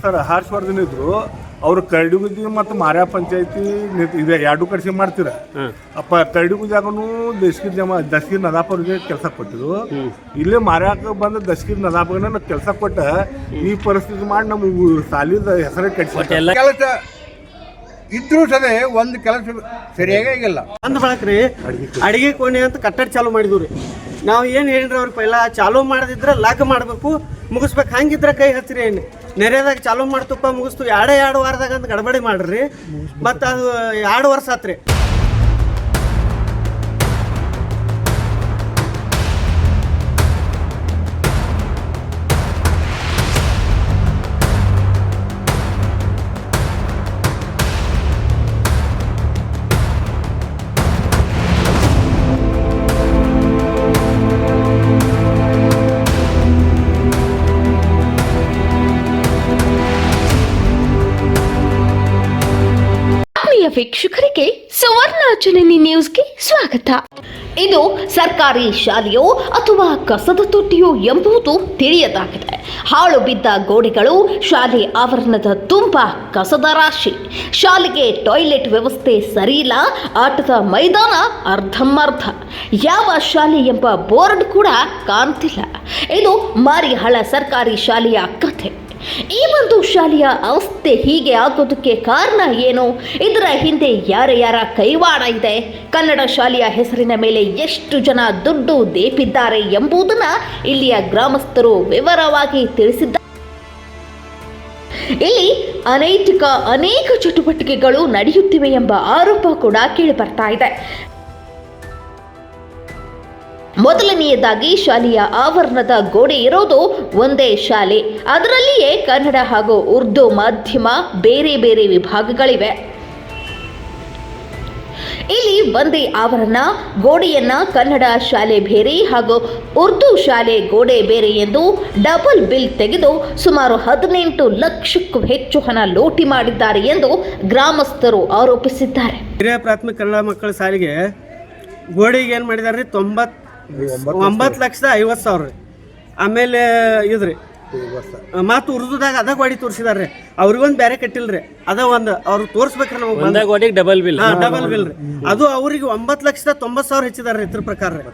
Sir Harshvardhan ಇದ್ರು ಅವರು ಕರಡಿಗುದಿ ಮತ್ತು ಮಾರ್ಯಾ ಪಂಚಾಯತಿ ಇದೆ ಎರಡು ಕಡೆ ಮಾಡ್ತೀರ. ಅಪ್ಪ ಕರ್ಡಿಗುಜಾಗನು ದಶಗಿರ್ ಜಮ ದಶಗಿರ್ ನದಾಪರ್ಗೆ ಕೆಲಸ ಕೊಟ್ಟಿದ್ರು. ಇಲ್ಲೇ ಮಾರ್ಯಾಕ ಬಂದ ದಶಗಿರ್ ನದಾಪುರ್ನ ಕೆಲಸ ಕೊಟ್ಟ ಈ ಪರಿಸ್ಥಿತಿ ಮಾಡಿ ನಮ್ಮ ಸಾಲಿದ ಹೆಸರೇ ಎಲ್ಲ ಕೆಲಸ ಇದ್ರೂ ಸದೇ ಒಂದು ಕೆಲಸ ಸರಿಯಾಗಿ ಆಗಿಲ್ಲ. ಅಂದ ಅಡಿಗೆ ಕೋಣೆ ಅಂತ ಕಟ್ಟಡ ಚಾಲು ಮಾಡಿದ್ರು ರೀ ನಾವು ಏನು ಹೇಳಿದ್ರೆ ಅವ್ರಿಗೆ ಪೈಲ, ಚಾಲೂ ಮಾಡದಿದ್ರೆ ಲಾಕ್ ಮಾಡಬೇಕು. ಮುಗಿಸ್ಬೇಕು. ಹಂಗಿದ್ರೆ ಕೈ ಹಚ್ಚಿರಿ ಏನು? ನೆರೆದಾಗ ಚಾಲೂ ಮಾಡ್ತಪ್ಪ, ಮುಗಿಸ್ತು. ಎರಡೇ ಎರಡು ವಾರದಾಗ ಅಂತ ಗಡಬಡಿ ಮಾಡ್ರಿ. ಮತ್ತು ಅದು ಎರಡು ವರ್ಷ ಆತ್ರಿ. ವೀಕ್ಷಕರಿಗೆ ಸುವರ್ಣ ಚುನಿ ನ್ಯೂಸ್ಗೆ ಸ್ವಾಗತ. ಇದು ಸರ್ಕಾರಿ ಶಾಲೆಯೋ ಅಥವಾ ಕಸದ ತೊಟ್ಟಿಯೋ ಎಂಬುದು ತಿಳಿಯದಾಗಿದೆ. ಹಾಳು ಬಿದ್ದ ಗೋಡೆಗಳು, ಶಾಲೆ ಆವರಣದ ತುಂಬ ಕಸದ ರಾಶಿ. ಶಾಲೆಗೆ ಟಾಯ್ಲೆಟ್ ವ್ಯವಸ್ಥೆ ಸರಿಯಿಲ್ಲ, ಆಟದ ಮೈದಾನ ಅರ್ಧಮರ್ಧ. ಯಾವ ಶಾಲೆ ಎಂಬ ಬೋರ್ಡ್ ಕೂಡ ಕಾಣ್ತಿಲ್ಲ. ಇದು ಮಾರಿಹಳ ಸರ್ಕಾರಿ ಶಾಲೆಯ ಕಥೆ. ಈ ಒಂದು ಶಾಲೆಯ ಅವಸ್ಥೆ ಹೀಗೆ ಆಗೋದಕ್ಕೆ ಕಾರಣ ಏನು? ಇದರ ಹಿಂದೆ ಯಾರ ಯಾರ ಕೈವಾಡ ಇದೆ? ಕನ್ನಡ ಶಾಲೆಯ ಹೆಸರಿನ ಮೇಲೆ ಎಷ್ಟು ಜನ ದುಡ್ಡು ದೇಪಿದ್ದಾರೆ ಎಂಬುದನ್ನು ಇಲ್ಲಿಯ ಗ್ರಾಮಸ್ಥರು ವಿವರವಾಗಿ ತಿಳಿಸಿದ್ದಾರೆ. ಇಲ್ಲಿ ಅನೈತಿಕ ಅನೇಕ ಚಟುವಟಿಕೆಗಳು ನಡೆಯುತ್ತಿವೆ ಎಂಬ ಆರೋಪ ಕೂಡ ಕೇಳಿ ಬರ್ತಾ ಇದೆ. ಮೊದಲನೆಯದಾಗಿ ಶಾಲೆಯ ಆವರಣದ ಗೋಡೆ ಇರೋದು ಒಂದೇ ಶಾಲೆ. ಅದರಲ್ಲಿಯೇ ಕನ್ನಡ ಹಾಗೂ ಉರ್ದು ಮಾಧ್ಯಮ ಬೇರೆ ಬೇರೆ ವಿಭಾಗಗಳಿವೆ. ಇಲ್ಲಿ ಒಂದೇ ಆವರಣ, ಗೋಡೆಯನ್ನ ಕನ್ನಡ ಶಾಲೆ ಬೇರೆ ಹಾಗೂ ಉರ್ದು ಶಾಲೆ ಗೋಡೆ ಬೇರೆ ಎಂದು ಡಬಲ್ ಬಿಲ್ ತೆಗೆದು ಸುಮಾರು ಹದಿನೆಂಟು ಲಕ್ಷಕ್ಕೂ ಹೆಚ್ಚು ಹಣ ಲೂಟಿ ಮಾಡಿದ್ದಾರೆ ಎಂದು ಗ್ರಾಮಸ್ಥರು ಆರೋಪಿಸಿದ್ದಾರೆ. ಹಿರಿಯ ಪ್ರಾಥಮಿಕ ಕನ್ನಡ ಮಕ್ಕಳ ಶಾಲೆಗೆ ಗೋಡೆಗೆ ಏನು ಮಾಡಿದ್ದಾರೆ ತೊಂಬತ್ತು ತೊಂಬತ್ ಒಂಬತ್ತು ಲಕ್ಷದ ಐವತ್ತು ಸಾವಿರ ರೀ. ಆಮೇಲೆ ಇದ್ರಿ ಮತ್ತು ಉರ್ದುದಾಗ ಅದ ಗೋಡಿ ತೋರಿಸಿದಾರೆ ಅವ್ರಿಗೊಂದು ಬೇರೆ ಕಟ್ಟಿಲ್ರಿ. ಅದ ಒಂದು ಅವ್ರು ತೋರಿಸ್ಬೇಕ್ರಿ ನಮಗೆ ಬಂದಾಗ ಗೋಡೆಗೆ ಡಬಲ್ ಬಿಲ್ ಡಬಲ್ ಬಿಲ್ ರೀ. ಅದು ಅವ್ರಿಗೆ ಒಂಬತ್ತು ಲಕ್ಷದ ತೊಂಬತ್ತು ಸಾವಿರ ಹೆಚ್ಚಿದಾರೆ ಇದ್ರ ಪ್ರಕಾರ ರೀ.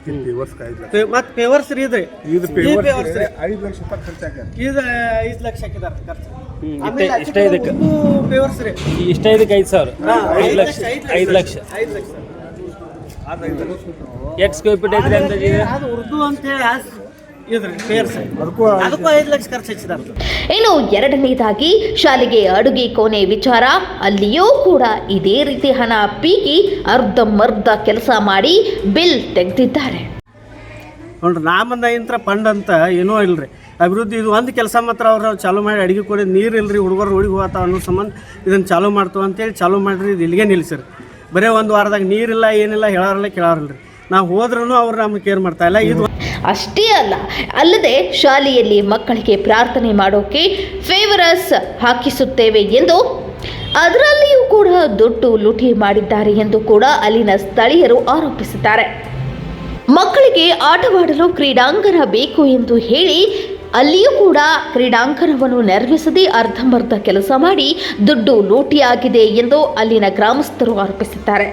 ಮತ್ತು ಪೇವರ್ಸ್ ರೀ ಇದ್ರಿ. ಇದು ಪೇವರ್ಸ್ ರೀ ಐದು ಲಕ್ಷ ಇದು ಐದು ಲಕ್ಷ ಹಾಕಿದಾರೆ ಖರ್ಚು. ಇಷ್ಟೇ ಇದಕ್ಕೆ. ಪೇವರ್ಸ್ ರೀ. ಇಷ್ಟ ಇದಕ್ಕೆ ಐದು ಸಾವಿರ. ಐದು ಲಕ್ಷ ಐದು ಲಕ್ಷ. ಐದು ಲಕ್ಷ. ಸ್ಕ್ವೇರ್ ಫೀಟ್ ಐತ್ರಿ ಇದು? ಅದು ಉರ್ದು ಅಂತೇಳಿ ಇನ್ನು ಎರಡನೇದಾಗಿ ಶಾಲೆಗೆ ಅಡುಗೆ ಕೋಣೆ ವಿಚಾರ. ಅಲ್ಲಿಯೂ ಕೂಡ ಇದೇ ರೀತಿ ಹಣ ಪೀಕಿ ಅರ್ಧಂಬರ್ಧ ಕೆಲಸ ಮಾಡಿ ಬಿಲ್ ತೆಗೆದಿದ್ದಾರೆ. ನೋಡ್ರಿ ನಾಮಂದ ಇಂತ್ರ ಫಂಡ್ ಅಂತ ಏನೂ ಇಲ್ರಿ. ಅಭಿವೃದ್ಧಿ ಇದು ಒಂದು ಕೆಲಸ ಮಾತ್ರ ಅವ್ರು ಚಾಲೂ ಮಾಡಿ ಅಡುಗೆ ಕೋಣೆ ನೀರು ಇಲ್ರಿ ಹುಡುಗರು ಹುಡುಗಿ ಹೋಗ್ತಾವ ಅನ್ನೋ ಸಂಬಂಧ ಇದನ್ನು ಚಾಲೂ ಮಾಡ್ತಾವ ಅಂತೇಳಿ ಚಾಲೂ ಮಾಡಿರಿ ಇದು ಇಲ್ಲಿಗೆ ನಿಲ್ಸಿರಿ. ಬರೀ ಒಂದು ವಾರದಾಗ ನೀರಿಲ್ಲ, ಏನಿಲ್ಲ, ಹೇಳೋರಲ್ಲ ರೀ. ನಾವು ಹೋದ್ರೂ ಅವ್ರು ನಮ್ಗೆ ಕೇರ್ ಮಾಡ್ತಾ ಇಲ್ಲ. ಇದು ಅಷ್ಟೇ ಅಲ್ಲ, ಅಲ್ಲದೆ ಶಾಲೆಯಲ್ಲಿ ಮಕ್ಕಳಿಗೆ ಪ್ರಾರ್ಥನೆ ಮಾಡೋಕೆ ಫೇವರಸ್ ಹಾಕಿಸುತ್ತೇವೆ ಎಂದು ಅದರಲ್ಲಿಯೂ ಕೂಡ ದುಡ್ಡು ಲೂಟಿ ಮಾಡಿದ್ದಾರೆ ಎಂದು ಕೂಡ ಅಲ್ಲಿನ ಸ್ಥಳೀಯರು ಆರೋಪಿಸುತ್ತಾರೆ ಮಕ್ಕಳಿಗೆ ಆಟವಾಡಲು ಕ್ರೀಡಾಂಗಣ ಬೇಕು ಎಂದು ಹೇಳಿ ಅಲ್ಲಿಯೂ ಕೂಡ ಕ್ರೀಡಾಂಗಣವನ್ನು ನೆರವೇರಿಸದೆ ಅರ್ಧಂಬರ್ಧ ಕೆಲಸ ಮಾಡಿ ದುಡ್ಡು ಲೂಟಿಯಾಗಿದೆ ಎಂದು ಅಲ್ಲಿನ ಗ್ರಾಮಸ್ಥರು ಆರೋಪಿಸಿದ್ದಾರೆ.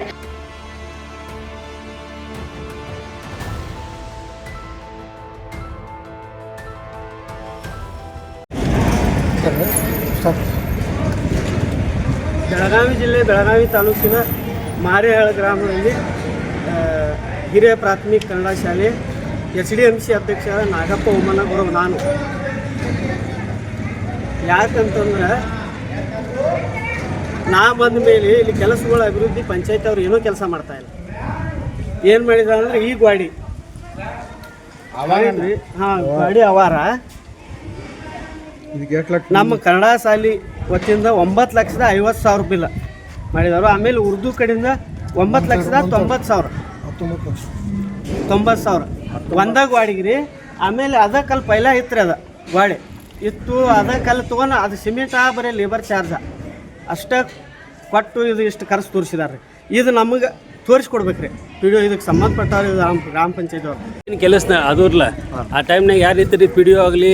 ಬೆಳಗಾವಿ ಜಿಲ್ಲೆ, ಬೆಳಗಾವಿ ತಾಲೂಕಿನ ಮಾರೇಹಳ ಗ್ರಾಮದಲ್ಲಿ ಹಿರಿಯ ಪ್ರಾಥಮಿಕ ಕನ್ನಡ ಶಾಲೆ ಎಚ್ ಡಿ ಎಂ ಸಿ ಅಧ್ಯಕ್ಷ ನಾಗಪ್ಪ ಉಮ್ಮನಗುರು ನಾನು. ಯಾಕಂತಂದ್ರೆ ನಾ ಬಂದ ಮೇಲೆ ಇಲ್ಲಿ ಕೆಲಸಗಳ ಅಭಿವೃದ್ಧಿ ಪಂಚಾಯತ್ ಅವ್ರು ಏನೂ ಕೆಲಸ ಮಾಡ್ತಾ ಇಲ್ಲ. ಏನು ಮಾಡಿದ ಅಂದ್ರೆ ಈ ಗ್ವಾಡಿ ಹಾಂ ಗಾಡಿ ಅವಾರ. ನಮ್ಮ ಕನ್ನಡ ಶಾಲಿ ವತಿಯಿಂದ ಒಂಬತ್ತು ಲಕ್ಷದ ಐವತ್ತು ಸಾವಿರ ರೂಪಾಯಿ ಮಾಡಿದವರು. ಆಮೇಲೆ ಉರ್ದು ಕಡೆಯಿಂದ ಒಂಬತ್ತು ಲಕ್ಷದ ತೊಂಬತ್ತು ಸಾವಿರ. ತೊಂಬತ್ತು ಸಾವಿರ. ಒಂದಾಗ ವಾಡಿಗೆ ರೀ ಆಮೇಲೆ ಅದ ಕಲ್ ಪೈಲ ಇತ್ತು ರೀ ಅದ ವಾಡಿ. ಇತ್ತು ಅದ ಕಲ್ ತೊಗೊಂಡು ಅದು ಸಿಮೆಂಟ್ ಆ ಬರೀ ಲೇಬರ್ ಚಾರ್ಜ ಅಷ್ಟೇ ಕೊಟ್ಟು ಇದು ಇಷ್ಟು ಖರ್ಚು ತೋರಿಸಿದಾರೆ ರೀ ಇದು ನಮಗೆ ತೋರಿಸ್ಕೊಡ್ಬೇಕು ರೀ ಒ ಇದಕ್ಕೆ ಸಂಬಂಧಪಟ್ಟವ್ರು ಇದು ಗ್ರಾಮ ಗ್ರಾಮ ಪಂಚಾಯತ್ ಅವ್ರು. ಏನು ಕೆಲಸ ಅದು ಇರ್ಲ ಆ ಟೈಮ್ನಾಗ ಯಾರು ಇರ್ತೀರಿ ಪಿ ಡಿ ಒ ಆಗಲಿ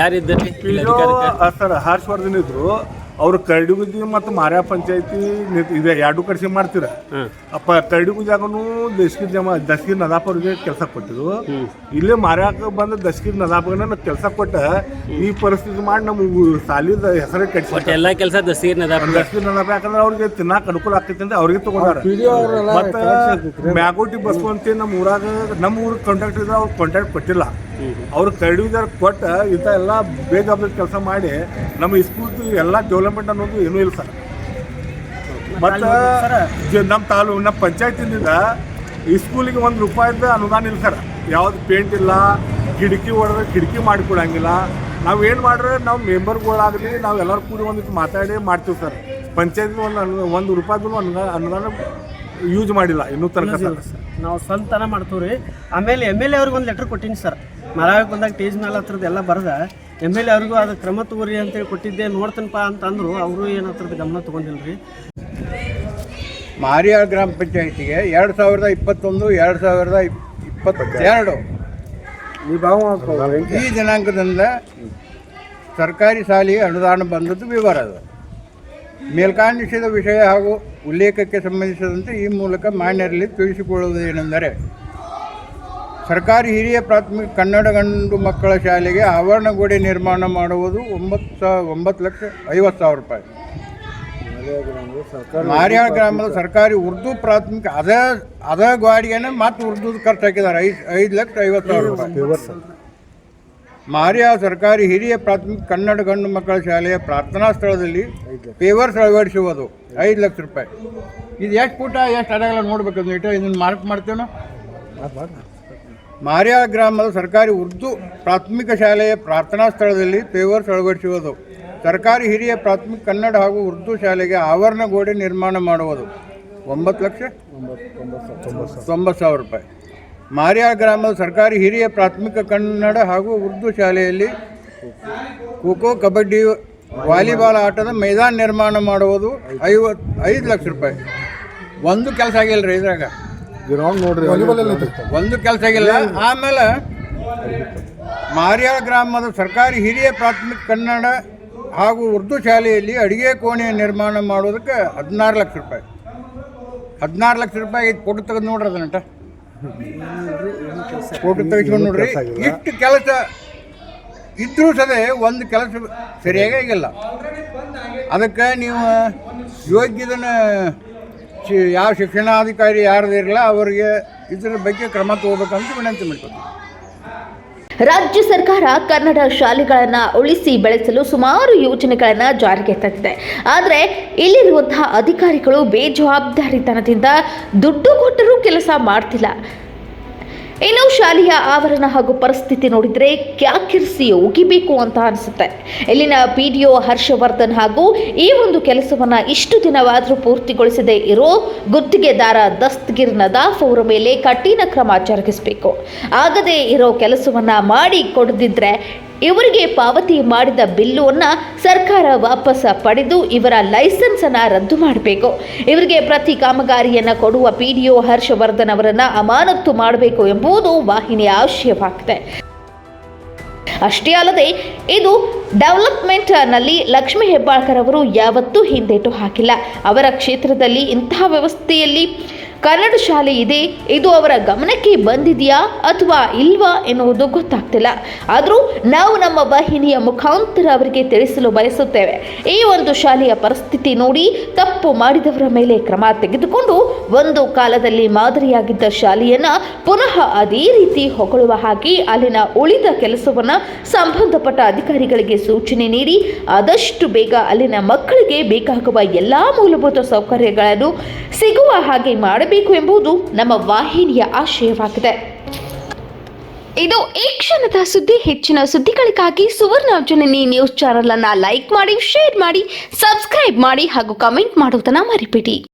ಯಾರಿದ್ದಲ್ಲಿ ಪಿ ಸರ್ ಹರ್ಷವರ್ಧನ್ ಇದ್ರು. ಅವ್ರು ಕರಡಿಗುಜಿ ಮತ್ತು ಮಾರ್ಯಾ ಪಂಚಾಯತಿ ಇದೆ ಎರಡು ಕಡೆ ಮಾಡ್ತೀರ. ಅಪ್ಪ ಕರಡಿಗುಜಾಗೂ ಜಾಗನು ಜಮಾ ಜಮ ದಸ್ಕಿರ್ ನದಾಪುರ್ಗೆ ಕೆಲಸ ಕೊಟ್ಟಿದ್ರು ಇಲ್ಲೇ ಮಾರ್ಯಾಕ ಬಂದ ದಸ್ಕಿರ್ ನದಾಪಗನ ಕೆಲಸ ಕೊಟ್ಟ ಈ ಪರಿಸ್ಥಿತಿ ಮಾಡಿ ನಮ್ಮ ಸಾಲಿದ ಹೆಸರೇ ಕಟ್ಸಿ ಎಲ್ಲ ಕೆಲಸ ದಸ್ತೀರ್ನ ದಸ್ಕಿರ್ ನದಾಪ ಯಾಕಂದ್ರೆ ಅವ್ರಿಗೆ ತಿನ್ನಾಕ ಅನುಕೂಲ ಆಗ್ತೈತೆ ಅಂತ ಅವ್ರಿಗೆ ತಗೊಂಡಾರ. ಮತ್ತೆ ಮ್ಯಾಗೋಟಿ ಬಸ್ ಅಂತ ನಮ್ಮ ಊರಾಗ ನಮ್ಮ ಊರ ಕಾಂಟ್ಯಾಕ್ಟ್ ಇದ್ರೆ ಅವ್ರು ಕಾಂಟ್ಯಾಕ್ಟ್ ಕೊಟ್ಟಿಲ್ಲ. ಅವ್ರು ಕರಡಿದಾರ ಕೊಟ್ಟು ಇಂಥ ಎಲ್ಲ ಬೇಗ ಕೆಲಸ ಮಾಡಿ ನಮ್ಮ ಸ್ಕೂಲ್ ಎಲ್ಲ ಡೆವಲಪ್ಮೆಂಟ್ ಅನ್ನೋದು ಏನೂ ಇಲ್ಲ ಸರ್. ಮತ್ತು ನಮ್ಮ ತಾಲೂ ನಮ್ಮ ಪಂಚಾಯತಿನಿಂದ ಈ ಸ್ಕೂಲಿಗೆ ಒಂದು ರೂಪಾಯಿದ ಅನುದಾನ ಇಲ್ಲ ಸರ್. ಯಾವ್ದು ಪೇಂಟ್ ಇಲ್ಲ ಕಿಟಕಿ ಹೊಡೆದ್ರೆ ಕಿಟಕಿ ಮಾಡಿಕೊಡಂಗಿಲ್ಲ. ನಾವು ಏನು ಮಾಡ್ರೆ ನಾವು ಮೆಂಬರ್ಗಳಾಗಲಿ ನಾವು ಎಲ್ಲರೂ ಕೂಡಿ ಒಂದಿಟ್ಟು ಮಾತಾಡಿ ಮಾಡ್ತೀವಿ ಸರ್. ಪಂಚಾಯತ್ ಒಂದು ಅನು ಒಂದು ರೂಪಾಯಿಗೂ ಅನುದಾನ ಅನುದಾನ ಯೂಸ್ ಮಾಡಿಲ್ಲ ಇನ್ನೂ ತನಕ ಸರ್. ನಾವು ಸ್ವಂತನ ಮಾಡ್ತೀವಿ ರೀ ಆಮೇಲೆ ಎಂ ಎಲ್ ಎ ಅವ್ರಿಗೆ ಒಂದು ಲೆಟ್ರ್ ಕೊಟ್ಟೀನಿ ಸರ್. ಮರಾಯಕ್ಕೆ ಬಂದಾಗ ಟೇಜ್ ಮೇಲೆ ಹತ್ರದ ಎಲ್ಲ ಬರ್ದ ಎಂ ಎಲ್ ಎ ಅವ್ರಿಗೂ ಅದು ಕ್ರಮ ತಗೋರಿ ಅಂತೇಳಿ ಕೊಟ್ಟಿದ್ದೆ ನೋಡ್ತೇನಪ್ಪ ಅಂತ ಅಂದರು ಅವರು ಏನು ಹತ್ರದ ಗಮನ ತೊಗೊಂಡಿಲ್ಲ ರೀ ಮಾರಿಯಾಳ್ ಗ್ರಾಮ ಪಂಚಾಯತಿಗೆ ಎರಡು ಸಾವಿರದ ಇಪ್ಪತ್ತೊಂದು ಎರಡು ಸಾವಿರದ ಇಪ್- ಇಪ್ಪತ್ತೆರಡು. ಈ ದಿನಾಂಕದಿಂದ ಸರ್ಕಾರಿ ಶಾಲೆಗೆ ಅನುದಾನ ಬಂದದ್ದು ವಿವರ ಅದು. ಮೇಲ್ಕಾಣಿಸಿದ ವಿಷಯ ಹಾಗೂ ಉಲ್ಲೇಖಕ್ಕೆ ಸಂಬಂಧಿಸಿದಂತೆ ಈ ಮೂಲಕ ಮಾನ್ಯರಲ್ಲಿ ತಿಳಿಸಿಕೊಳ್ಳುವುದೇನೆಂದರೆ ಸರ್ಕಾರಿ ಹಿರಿಯ ಪ್ರಾಥಮಿಕ ಕನ್ನಡ ಗಂಡು ಮಕ್ಕಳ ಶಾಲೆಗೆ ಆವರಣ ಗೋಡೆ ನಿರ್ಮಾಣ ಮಾಡುವುದು ಒಂಬತ್ತು ಸಾ- ಒಂಬತ್ತು ಲಕ್ಷ ಐವತ್ತು ಸಾವಿರ ರೂಪಾಯಿ. ಮಾರಿಯಾಳ್ ಗ್ರಾಮದ ಸರ್ಕಾರಿ ಉರ್ದು ಪ್ರಾಥಮಿಕ ಅದೇ ಅದೇ ಗಾಡಿಯನ್ನು ಮತ್ತೆ ಉರ್ದು ಖರ್ಚು ಹಾಕಿದ್ದಾರೆ. ಐದು ಐದು ಲಕ್ಷ ಐವತ್ತು ಸಾವಿರ ರೂಪಾಯಿ. ಮಾರಿಯಾ ಸರ್ಕಾರಿ ಹಿರಿಯ ಪ್ರಾಥಮಿಕ ಕನ್ನಡ ಗಂಡು ಮಕ್ಕಳ ಶಾಲೆಯ ಪ್ರಾರ್ಥನಾ ಸ್ಥಳದಲ್ಲಿ ಪೇವರ್ಸ್ ಅಳವಡಿಸುವುದು ಐದು ಲಕ್ಷ ರೂಪಾಯಿ. ಇದು ಎಷ್ಟು ಪುಟ, ಎಷ್ಟು ಅಡಗಲ್ಲ ನೋಡ್ಬೇಕು ನೀಟ ಇದನ್ನು ಮಾರ್ಕ್ ಮಾಡ್ತೇವೆ ನಾವು ಮಾರಿಯಾಳ್ ಗ್ರಾಮದ ಸರ್ಕಾರಿ ಉರ್ದು ಪ್ರಾಥಮಿಕ ಶಾಲೆಯ ಪ್ರಾರ್ಥನಾ ಸ್ಥಳದಲ್ಲಿ ಪೇವರ್ಸ್ ಅಳವಡಿಸುವುದು. ಸರ್ಕಾರಿ ಹಿರಿಯ ಪ್ರಾಥಮಿಕ ಕನ್ನಡ ಹಾಗೂ ಉರ್ದು ಶಾಲೆಗೆ ಆವರಣ ಗೋಡೆ ನಿರ್ಮಾಣ ಮಾಡುವುದು. ಒಂಬತ್ತು ಲಕ್ಷ? ತೊಂಬತ್ತು ಸಾವಿರ ರೂಪಾಯಿ. ಮಾರಿಯಾ ಗ್ರಾಮದ ಸರ್ಕಾರಿ ಹಿರಿಯ ಪ್ರಾಥಮಿಕ ಕನ್ನಡ ಹಾಗೂ ಉರ್ದು ಶಾಲೆಯಲ್ಲಿ ಖೋಖೋ, ಕಬಡ್ಡಿ, ವಾಲಿಬಾಲ್ ಆಟದ ಮೈದಾನ ನಿರ್ಮಾಣ ಮಾಡುವುದು ಐವತ್ತು ಐದು ಲಕ್ಷ ರೂಪಾಯಿ. ಒಂದು ಕೆಲಸ ಆಗಿಲ್ಲ ರೀ ಇದ್ರಾಗ. ಒಂದು ಕೆಲಸ ಆಗಿಲ್ಲ. ಆಮೇಲೆ ಮಾರ್ಯಾಳ ಗ್ರಾಮದ ಸರ್ಕಾರಿ ಹಿರಿಯ ಪ್ರಾಥಮಿಕ ಕನ್ನಡ ಹಾಗೂ ಉರ್ದು ಶಾಲೆಯಲ್ಲಿ ಅಡಿಗೆ ಕೋಣೆ ನಿರ್ಮಾಣ ಮಾಡೋದಕ್ಕೆ ಹದಿನಾರು ಲಕ್ಷ ರೂಪಾಯಿ. ಹದಿನಾರು ಲಕ್ಷ ರೂಪಾಯಿ ಕೊಟ್ಟು ಫೋಟೋ ತೆಗೆದು ನೋಡ್ರಿ ಅದನ್ನಟ. ಫೋಟೋ ತೆಗೆಸ್ಕೊಂಡು ನೋಡ್ರಿ. ಇಷ್ಟು ಕೆಲಸ ಇದ್ರೂ ಸದೆ ಒಂದು ಕೆಲಸ ಸರಿಯಾಗಿ ಆಗಿಲ್ಲ. ಅದಕ್ಕೆ ನೀವು ಯೋಗ್ಯದನ್ನ ಶಿ- ಯಾವ ಶಿಕ್ಷಣಾಧಿಕಾರಿ ಯಾರ್ದು ಇರಲ್ಲ ಅವರಿಗೆ ಇದರ ಬಗ್ಗೆ ಕ್ರಮ ತಗೋಬೇಕಂತ ವಿನಂತಿ ಮಾಡ್ಕೊತೀವಿ. ರಾಜ್ಯ ಸರ್ಕಾರ ಕನ್ನಡ ಶಾಲೆಗಳನ್ನು ಉಳಿಸಿ ಬೆಳೆಸಲು ಸುಮಾರು ಯೋಜನೆಗಳನ್ನು ಜಾರಿಗೆ ತಂದಿದೆ. ಆದರೆ ಇಲ್ಲಿರುವಂತಹ ಅಧಿಕಾರಿಗಳು ಬೇಜವಾಬ್ದಾರಿತನದಿಂದ ದುಡ್ಡು ಕೊಟ್ಟರೂ ಕೆಲಸ ಮಾಡ್ತಿಲ್ಲ. ಇನ್ನು ಶಾಲೆಯ ಆವರಣ ಹಾಗೂ ಪರಿಸ್ಥಿತಿ ನೋಡಿದರೆ ಕ್ಯಾಕಿರಿಸಿ ಉಗಿಬೇಕು ಅಂತ ಅನಿಸುತ್ತೆ. ಇಲ್ಲಿನ ಪಿ ಡಿ ಒ ಹರ್ಷವರ್ಧನ್ ಹಾಗೂ ಈ ಒಂದು ಕೆಲಸವನ್ನ ಇಷ್ಟು ದಿನವಾದರೂ ಪೂರ್ತಿಗೊಳಿಸದೆ ಇರೋ ಗುತ್ತಿಗೆದಾರ ದಸ್ತಗಿರ್ ನದಾಫ್ ಅವರ ಮೇಲೆ ಕಠಿಣ ಕ್ರಮ ಜರುಗಿಸಬೇಕು. ಆಗದೇ ಇರೋ ಕೆಲಸವನ್ನ ಮಾಡಿ ಕೊಡದಿದ್ರೆ ಇವರಿಗೆ ಪಾವತಿ ಮಾಡಿದ ಬಿಲ್ಲುವನ್ನು ಸರ್ಕಾರ ವಾಪಸ್ ಪಡೆದು ಇವರ ಲೈಸೆನ್ಸ್ ಅನ್ನ ರದ್ದು ಮಾಡಬೇಕು. ಇವರಿಗೆ ಪ್ರತಿ ಕಾಮಗಾರಿಯನ್ನು ಕೊಡುವ ಪಿಡಿಒ ಹರ್ಷವರ್ಧನ್ ಅವರನ್ನು ಅಮಾನತ್ತು ಮಾಡಬೇಕು ಎಂಬುದು ವಾಹಿನಿಯ ಆಶಯವಾಗಿದೆ. ಅಷ್ಟೇ ಅಲ್ಲದೆ, ಇದು ಡೆವಲಪ್ಮೆಂಟ್ನಲ್ಲಿ ಲಕ್ಷ್ಮೀ ಹೆಬ್ಬಾಳ್ಕರ್ ಅವರು ಯಾವತ್ತೂ ಹಿಂದೇಟು ಹಾಕಿಲ್ಲ. ಅವರ ಕ್ಷೇತ್ರದಲ್ಲಿ ಇಂತಹ ವ್ಯವಸ್ಥೆಯಲ್ಲಿ ಕನ್ನಡ ಶಾಲೆ ಇದೆ. ಇದು ಅವರ ಗಮನಕ್ಕೆ ಬಂದಿದೆಯಾ ಅಥವಾ ಇಲ್ವಾ ಎನ್ನುವುದು ಗೊತ್ತಾಗ್ತಿಲ್ಲ. ಆದರೂ ನಾವು ನಮ್ಮ ವಾಹಿನಿಯ ಮುಖಾಂತರ ಅವರಿಗೆ ತಿಳಿಸಲು ಬಯಸುತ್ತೇವೆ. ಈ ಒಂದು ಶಾಲೆಯ ಪರಿಸ್ಥಿತಿ ನೋಡಿ ತಪ್ಪು ಮಾಡಿದವರ ಮೇಲೆ ಕ್ರಮ ತೆಗೆದುಕೊಂಡು ಒಂದು ಕಾಲದಲ್ಲಿ ಮಾದರಿಯಾಗಿದ್ದ ಶಾಲೆಯನ್ನು ಪುನಃ ಅದೇ ರೀತಿ ಹೊಗಳುವ ಹಾಗೆ ಅಲ್ಲಿನ ಉಳಿದ ಕೆಲಸವನ್ನ ಸಂಬಂಧಪಟ್ಟ ಅಧಿಕಾರಿಗಳಿಗೆ ಸೂಚನೆ ನೀಡಿ ಆದಷ್ಟು ಬೇಗ ಅಲ್ಲಿನ ಮಕ್ಕಳಿಗೆ ಬೇಕಾಗುವ ಎಲ್ಲಾ ಮೂಲಭೂತ ಸೌಕರ್ಯಗಳನ್ನು ಸಿಗುವ ಹಾಗೆ ಮಾಡಬೇಕು ಎಂಬುದು ನಮ್ಮ ವಾಹಿನಿಯ ಆಶಯವಾಗಿದೆ. ಇದು ಈ ಕ್ಷಣದ ಸುದ್ದಿ. ಹೆಚ್ಚಿನ ಸುದ್ದಿಗಳಿಗಾಗಿ ಸುವರ್ಣ ಜನನಿ ನ್ಯೂಸ್ ಚಾನೆಲ್ ಅನ್ನ ಲೈಕ್ ಮಾಡಿ, ಶೇರ್ ಮಾಡಿ, ಸಬ್ಸ್ಕ್ರೈಬ್ ಮಾಡಿ ಹಾಗೂ ಕಮೆಂಟ್ ಮಾಡುವುದನ್ನ ಮರಿಬೇಡಿ.